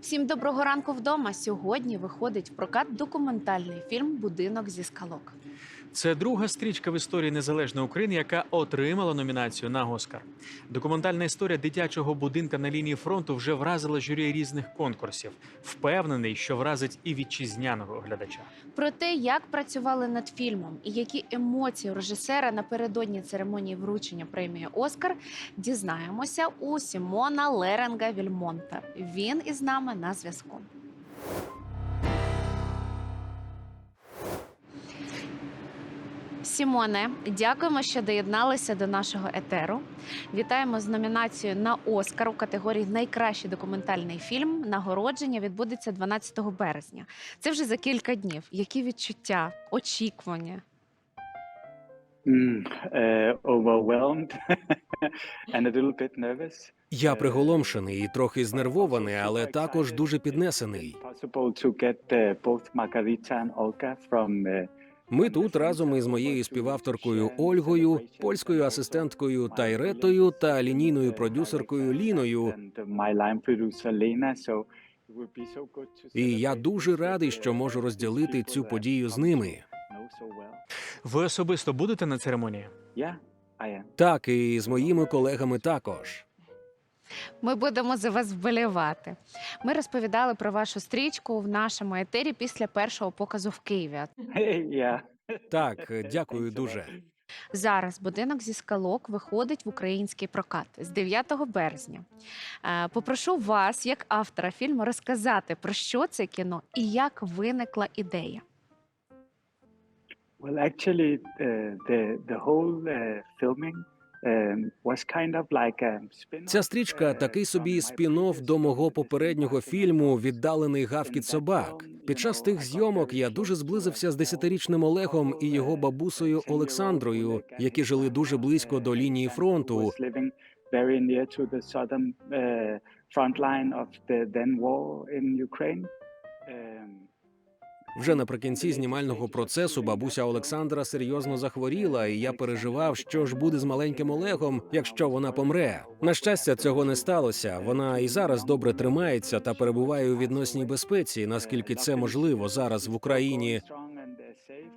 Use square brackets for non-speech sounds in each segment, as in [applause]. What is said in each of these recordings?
Всім доброго ранку вдома. Сьогодні виходить в прокат документальний фільм Будинок зі скалок. Це друга стрічка в історії незалежної України, яка отримала номінацію на Оскар. Документальна історія дитячого будинка на лінії фронту вже вразила журі різних конкурсів. Впевнений, що вразить і вітчизняного глядача. Про те, як працювали над фільмом і які емоції у режисера напередодні церемонії вручення премії Оскар, дізнаємося у Сімона Леренга Вільмонта. Він із нами на зв'язку. Сімоне, дякуємо, що доєдналися до нашого етеру. Вітаємо з номінацією на Оскар у категорії Найкращий документальний фільм. Нагородження відбудеться 12 березня. Це вже за кілька днів. Які відчуття, очікування? Mm, uh, overwhelmed [laughs] and a little bit nervous. Я приголомшений і трохи знервований, але також дуже піднесений. Possible to get uh, both Margarita and Olga from uh, Ми тут разом із моєю співавторкою Ольгою, польською асистенткою Тайретою та лінійною продюсеркою Ліною. І я дуже радий, що можу розділити цю подію з ними. Ви особисто будете на церемонії? Так, і з моїми колегами також. Ми будемо за вас вболівати. Ми розповідали про вашу стрічку в нашому етері після першого показу в Києві. [laughs] yeah. Так, дякую дуже. Зараз будинок зі скалок виходить в український прокат з 9 березня. Е, Попрошу вас, як автора фільму, розказати про що це кіно і як виникла ідея. Well, actually, uh, the the whole uh, filming spin. Ця стрічка такий собі спін-офф до мого попереднього фільму Віддалений гавкіт собак. Під час тих зйомок я дуже зблизився з десятирічним Олегом і його бабусею Олександрою, які жили дуже близько до лінії фронту. Вже наприкінці знімального процесу бабуся Олександра серйозно захворіла, і я переживав, що ж буде з маленьким Олегом, якщо вона помре. На щастя, цього не сталося. Вона і зараз добре тримається та перебуває у відносній безпеці, наскільки це можливо зараз в Україні.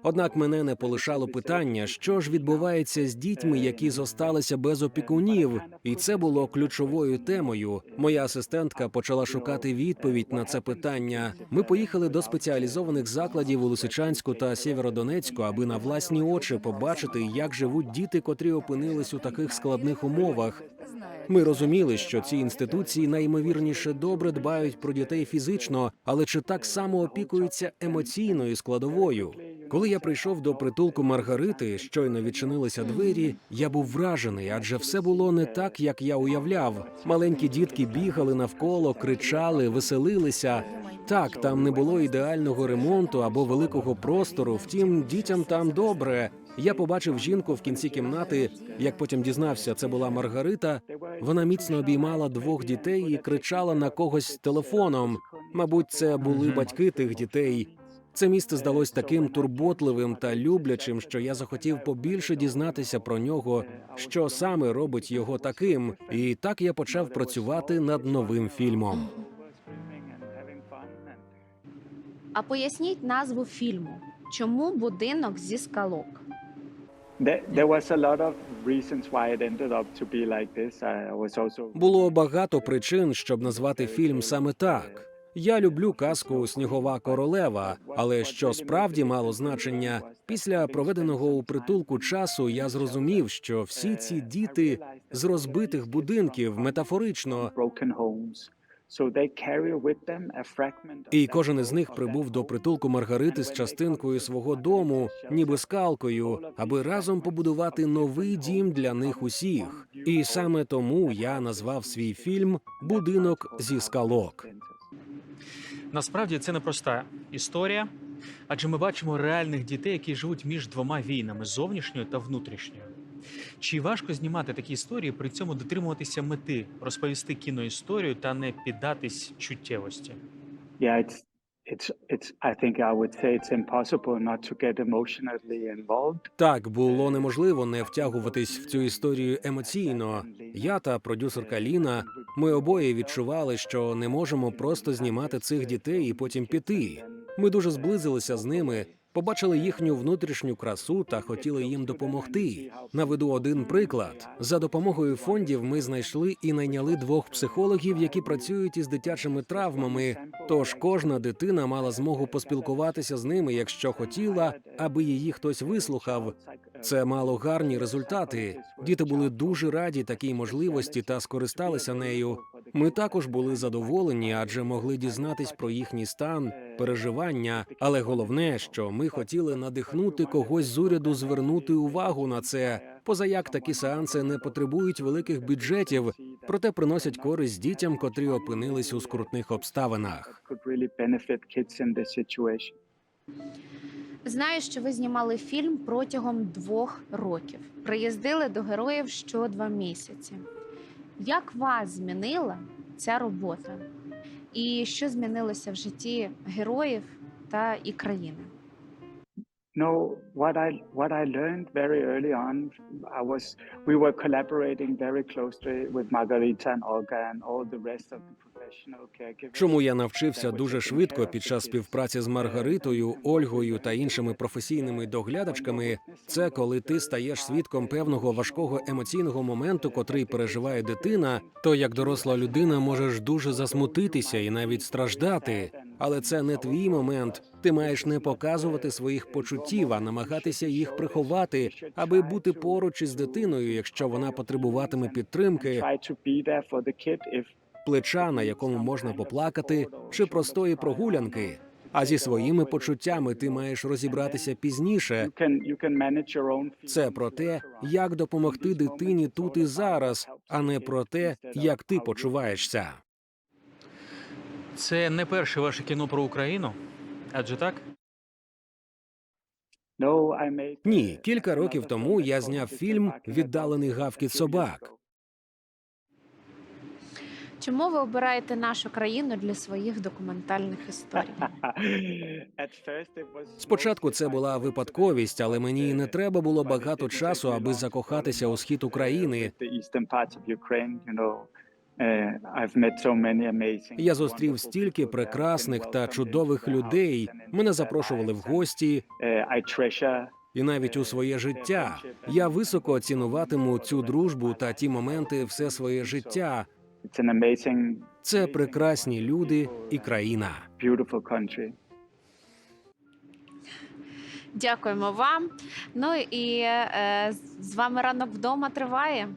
Однак мене не полишало питання, що ж відбувається з дітьми, які зосталися без опікунів, і це було ключовою темою. Моя асистентка почала шукати відповідь на це питання. Ми поїхали до спеціалізованих закладів у Лисичанську та Сєвєродонецьку, аби на власні очі побачити, як живуть діти, котрі опинились у таких складних умовах. Ми розуміли, що ці інституції найімовірніше добре дбають про дітей фізично, але чи так само опікуються емоційною складовою? Коли я прийшов до притулку Маргарити, щойно відчинилися двері, я був вражений, адже все було не так, як я уявляв. Маленькі дітки бігали навколо, кричали, веселилися. Так, там не було ідеального ремонту або великого простору. Втім, дітям там добре. Я побачив жінку в кінці кімнати. Як потім дізнався, це була Маргарита. Вона міцно обіймала двох дітей і кричала на когось телефоном. Мабуть, це були батьки тих дітей. Це місце здалось таким турботливим та люблячим, що я захотів побільше дізнатися про нього, що саме робить його таким. І так я почав працювати над новим фільмом. А поясніть назву фільму. Чому будинок зі скалок? Було багато причин, щоб назвати фільм саме так. Я люблю казку Снігова королева, але що справді мало значення, після проведеного у притулку часу я зрозумів, що всі ці діти з розбитих будинків метафорично, і кожен із них прибув до притулку Маргарити з частинкою свого дому, ніби скалкою, аби разом побудувати новий дім для них усіх. І саме тому я назвав свій фільм Будинок зі скалок. Насправді це непроста історія, адже ми бачимо реальних дітей, які живуть між двома війнами зовнішньою та внутрішньою. Чи важко знімати такі історії, при цьому дотримуватися мети, розповісти кіноісторію та не піддатись чуттєвості? Yeah, it's it's it's I think I would say it's impossible not to get emotionally involved. Так було неможливо не втягуватись в цю історію емоційно. Я та продюсерка Ліна. Ми обоє відчували, що не можемо просто знімати цих дітей і потім піти. Ми дуже зблизилися з ними, побачили їхню внутрішню красу та хотіли їм допомогти. Наведу один приклад: за допомогою фондів ми знайшли і найняли двох психологів, які працюють із дитячими травмами. Тож кожна дитина мала змогу поспілкуватися з ними, якщо хотіла, аби її хтось вислухав. Це мало гарні результати. Діти були дуже раді такій можливості та скористалися нею. Ми також були задоволені, адже могли дізнатись про їхній стан, переживання. Але головне, що ми хотіли надихнути когось з уряду звернути увагу на це. Поза як такі сеанси не потребують великих бюджетів, проте приносять користь дітям, котрі опинились у скрутних обставинах. Знаю, що ви знімали фільм протягом двох років. Приїздили до героїв що два місяці. Як вас змінила ця робота? І що змінилося в житті героїв та і країни? No, what I what I learned very early on, I was we were collaborating very closely with Margarita and Olga and all the rest of the. Чому я навчився дуже швидко під час співпраці з Маргаритою, Ольгою та іншими професійними доглядачками, це коли ти стаєш свідком певного важкого емоційного моменту, котрий переживає дитина, то як доросла людина можеш дуже засмутитися і навіть страждати. Але це не твій момент. Ти маєш не показувати своїх почуттів, а намагатися їх приховати, аби бути поруч із дитиною, якщо вона потребуватиме підтримки, Плеча, на якому можна поплакати, чи простої прогулянки. А зі своїми почуттями ти маєш розібратися пізніше. Це про те, як допомогти дитині тут і зараз, а не про те, як ти почуваєшся. Це не перше ваше кіно про Україну, адже так? Ні, кілька років тому я зняв фільм Віддалений гавкіт собак. Чому ви обираєте нашу країну для своїх документальних історій? Спочатку це була випадковість, але мені не треба було багато часу, аби закохатися у схід України. Я зустрів стільки прекрасних та чудових людей. Мене запрошували в гості, і навіть у своє життя. Я високо цінуватиму цю дружбу та ті моменти все своє життя. It's Це прекрасні люди і країна. Дякуємо вам. Ну і е, з вами ранок вдома триває.